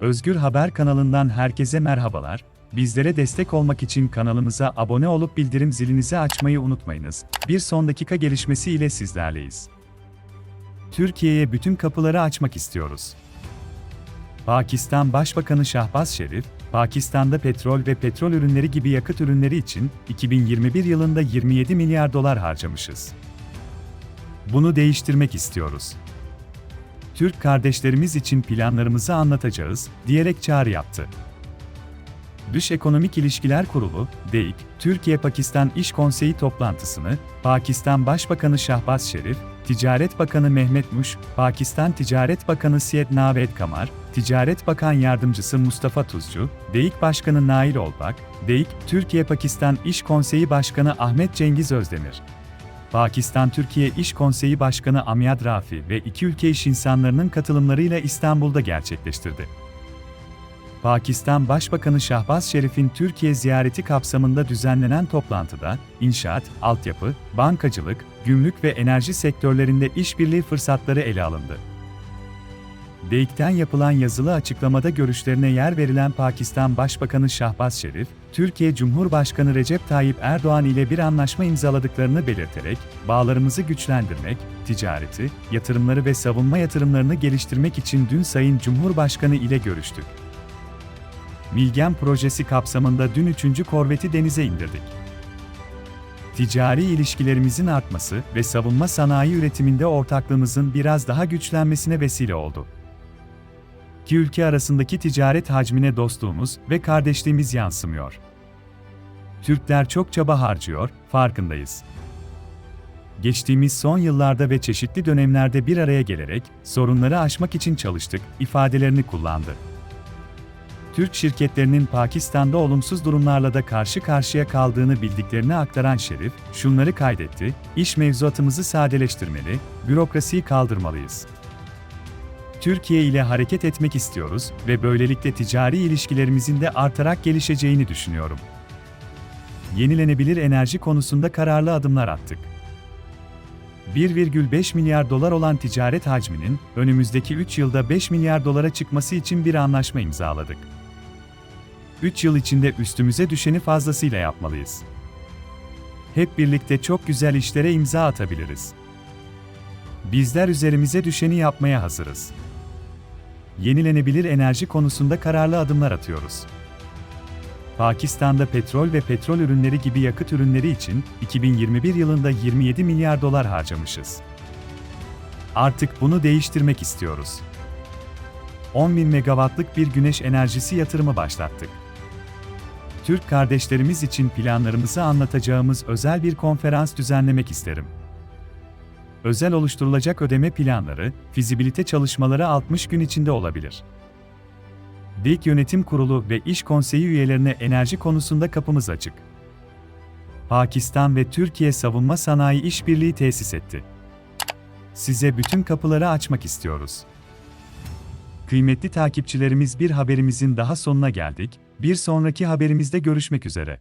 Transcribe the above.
Özgür Haber kanalından herkese merhabalar. Bizlere destek olmak için kanalımıza abone olup bildirim zilinizi açmayı unutmayınız. Bir son dakika gelişmesi ile sizlerleyiz. Türkiye'ye bütün kapıları açmak istiyoruz. Pakistan Başbakanı Şahbaz Şerif, Pakistan'da petrol ve petrol ürünleri gibi yakıt ürünleri için 2021 yılında 27 milyar dolar harcamışız. Bunu değiştirmek istiyoruz. Türk kardeşlerimiz için planlarımızı anlatacağız, diyerek çağrı yaptı. Dış Ekonomik İlişkiler Kurulu, DEİK, Türkiye-Pakistan İş Konseyi toplantısını, Pakistan Başbakanı Şahbaz Şerif, Ticaret Bakanı Mehmet Muş, Pakistan Ticaret Bakanı Syed Naved Kamar, Ticaret Bakan Yardımcısı Mustafa Tuzcu, DEİK Başkanı Nail Olbak, DEİK, Türkiye-Pakistan İş Konseyi Başkanı Ahmet Cengiz Özdemir, Pakistan-Türkiye İş Konseyi Başkanı Amyad Rafi ve iki ülke iş insanlarının katılımlarıyla İstanbul'da gerçekleştirdi. Pakistan Başbakanı Şahbaz Şerif'in Türkiye ziyareti kapsamında düzenlenen toplantıda, inşaat, altyapı, bankacılık, gümrük ve enerji sektörlerinde işbirliği fırsatları ele alındı. DEİK'ten yapılan yazılı açıklamada görüşlerine yer verilen Pakistan Başbakanı Şahbaz Şerif, Türkiye Cumhurbaşkanı Recep Tayyip Erdoğan ile bir anlaşma imzaladıklarını belirterek, bağlarımızı güçlendirmek, ticareti, yatırımları ve savunma yatırımlarını geliştirmek için dün Sayın Cumhurbaşkanı ile görüştük. Milgem projesi kapsamında dün 3. korveti denize indirdik. Ticari ilişkilerimizin artması ve savunma sanayi üretiminde ortaklığımızın biraz daha güçlenmesine vesile oldu. İki ülke arasındaki ticaret hacmine dostluğumuz ve kardeşliğimiz yansımıyor. Türkler çok çaba harcıyor, farkındayız. Geçtiğimiz son yıllarda ve çeşitli dönemlerde bir araya gelerek sorunları aşmak için çalıştık ifadelerini kullandı. Türk şirketlerinin Pakistan'da olumsuz durumlarla da karşı karşıya kaldığını bildiklerini aktaran Şerif, şunları kaydetti, iş mevzuatımızı sadeleştirmeli, bürokrasiyi kaldırmalıyız. Türkiye ile hareket etmek istiyoruz ve böylelikle ticari ilişkilerimizin de artarak gelişeceğini düşünüyorum. Yenilenebilir enerji konusunda kararlı adımlar attık. 1,5 milyar dolar olan ticaret hacminin önümüzdeki 3 yılda 5 milyar dolara çıkması için bir anlaşma imzaladık. 3 yıl içinde üstümüze düşeni fazlasıyla yapmalıyız. Hep birlikte çok güzel işlere imza atabiliriz. Bizler üzerimize düşeni yapmaya hazırız. Yenilenebilir enerji konusunda kararlı adımlar atıyoruz. Pakistan'da petrol ve petrol ürünleri gibi yakıt ürünleri için 2021 yılında 27 milyar dolar harcamışız. Artık bunu değiştirmek istiyoruz. 10 bin megawattlık bir güneş enerjisi yatırımı başlattık. Türk kardeşlerimiz için planlarımızı anlatacağımız özel bir konferans düzenlemek isterim. Özel oluşturulacak ödeme planları, fizibilite çalışmaları 60 gün içinde olabilir. DİK Yönetim Kurulu ve İş Konseyi üyelerine enerji konusunda kapımız açık. Pakistan ve Türkiye Savunma Sanayi İşbirliği tesis etti. Size bütün kapıları açmak istiyoruz. Kıymetli takipçilerimiz bir haberimizin daha sonuna geldik. Bir sonraki haberimizde görüşmek üzere.